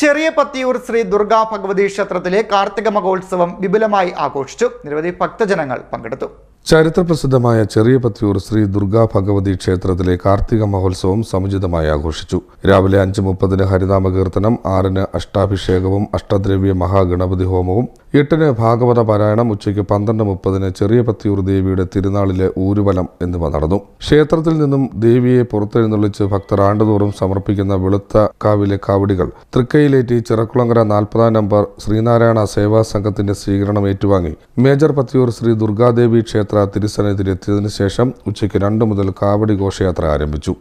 ചെറിയ പത്തിയൂർ ശ്രീ ദുർഗാ ഭഗവതി ക്ഷേത്രത്തിലെ കാർത്തിക മഹോത്സവം വിപുലമായി ആഘോഷിച്ചു. നിരവധി ഭക്തജനങ്ങൾ പങ്കെടുത്തു. ചരിത്രപ്രസിദ്ധമായ ചെറിയ പത്തിയൂർ ശ്രീ ദുർഗാ ഭഗവതി ക്ഷേത്രത്തിലെ കാർത്തിക മഹോത്സവം സമുചിതമായി ആഘോഷിച്ചു. രാവിലെ അഞ്ച് മുപ്പതിന് ഹരിനാമ കീർത്തനം ആറിന് അഷ്ടാഭിഷേകവും അഷ്ടദ്രവ്യ മഹാഗണപതി ഹോമവും എട്ടിന് ഭാഗവത പാരായണം ഉച്ചയ്ക്ക് പന്ത്രണ്ട് മുപ്പതിന് ചെറിയ പത്തിയൂർ ദേവിയുടെ തിരുനാളിലെ ഊരുവലം എന്നിവ നടന്നു. ക്ഷേത്രത്തിൽ നിന്നും ദേവിയെ പുറത്തെഴുന്നള്ളിച്ച് ഭക്തർ ആണ്ടുതോറും സമർപ്പിക്കുന്ന വെളുത്ത കാവിലെ കാവടികൾ തൃക്കൈയിലേറ്റി ചിറക്കുളങ്കര നാൽപ്പതാം നമ്പർ ശ്രീനാരായണ സേവാ സംഘത്തിന്റെ സ്വീകരണം ഏറ്റുവാങ്ങി. മേജർ പത്തിയൂർ ശ്രീ ദുർഗാദേവി ക്ഷേത്ര തിരുസന്നിധിയിലെത്തിയതിനു ശേഷം ഉച്ചയ്ക്ക് രണ്ട് മുതൽ കാവടി ഘോഷയാത്ര ആരംഭിച്ചു.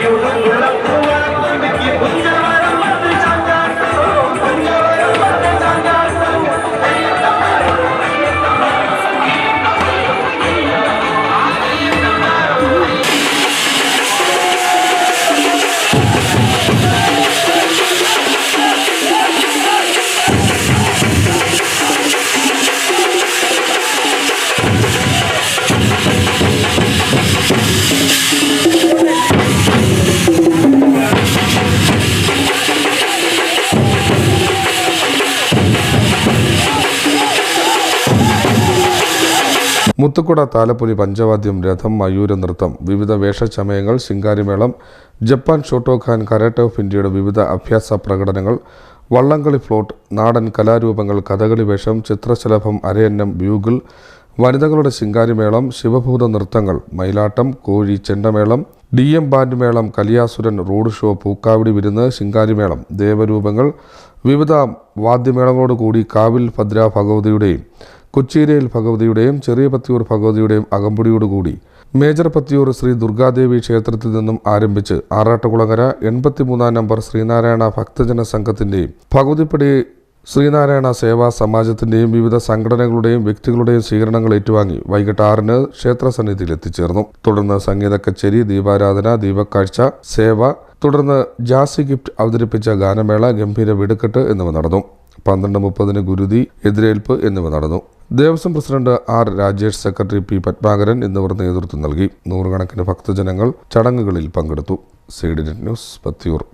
Thank you. മുത്തുക്കുട താലപ്പൊലി പഞ്ചവാദ്യം രഥം മയൂര നൃത്തം വിവിധ വേഷചമയങ്ങൾ Shinkarimelam Japan Shotokan karate of ഇന്ത്യയുടെ വിവിധ അഭ്യാസ പ്രകടനങ്ങൾ വള്ളംകളി ഫ്ലോട്ട് നാടൻ കലാരൂപങ്ങൾ കഥകളി വേഷം ചിത്രശലഭം അരയന്നം ബ്യൂഗിൾ വനിതകളുടെ ശിങ്കാരിമേളം ശിവഭൂത നൃത്തങ്ങൾ മയിലാട്ടം കോഴി ചെണ്ടമേളം ഡി എം ബാൻഡ് മേളം കലിയാസുരൻ റോഡ് ഷോ പൂക്കാവിടി വിരുന്ന് ശിങ്കാരിമേളം ദേവരൂപങ്ങൾ വിവിധ വാദ്യമേളങ്ങളോടുകൂടി കാവിൽ ഭദ്ര ഭഗവതിയുടെയും കൊച്ചീരയിൽ ഭഗവതിയുടെയും ചെറിയ പത്തിയൂർ ഭഗവതിയുടെയും അകമ്പടിയോടുകൂടി മേജർ പത്തിയൂർ ശ്രീ ദുർഗാദേവി ക്ഷേത്രത്തിൽ നിന്നും ആരംഭിച്ച് ആറാട്ടുകുളങ്ങര എൺപത്തിമൂന്നാം നമ്പർ ശ്രീനാരായണ ഭക്തജന സംഘത്തിന്റെയും ഭഗവതിപ്പടി ശ്രീനാരായണ സേവാ സമാജത്തിന്റെയും വിവിധ സംഘടനകളുടെയും വ്യക്തികളുടെയും സ്വീകരണങ്ങൾ ഏറ്റുവാങ്ങി വൈകിട്ട് ആറിന് ക്ഷേത്രസന്നിധിയിൽ എത്തിച്ചേർന്നു. തുടർന്ന് സംഗീത കച്ചേരി ദീപാരാധന ദീപക്കാഴ്ച സേവ തുടർന്ന് ജാസി ഗിഫ്റ്റ് അവതരിപ്പിച്ച ഗാനമേള ഗംഭീര വെടിക്കെട്ട് എന്നിവ നടന്നു. പന്ത്രണ്ട് മുപ്പതിന് ഗുരുതി എതിരേൽപ്പ് എന്നിവ നടന്നു. Devaswom president R Rajesh secretary P Padmakaran എന്നിവർ നേതൃത്വം നൽകി. നൂറുകണക്കിന് ഭക്തജനങ്ങൾ ചടങ്ങുകളിൽ പങ്കെടുത്തു. സീഡിനെറ്റ് ന്യൂസ് പത്തിയൂർ.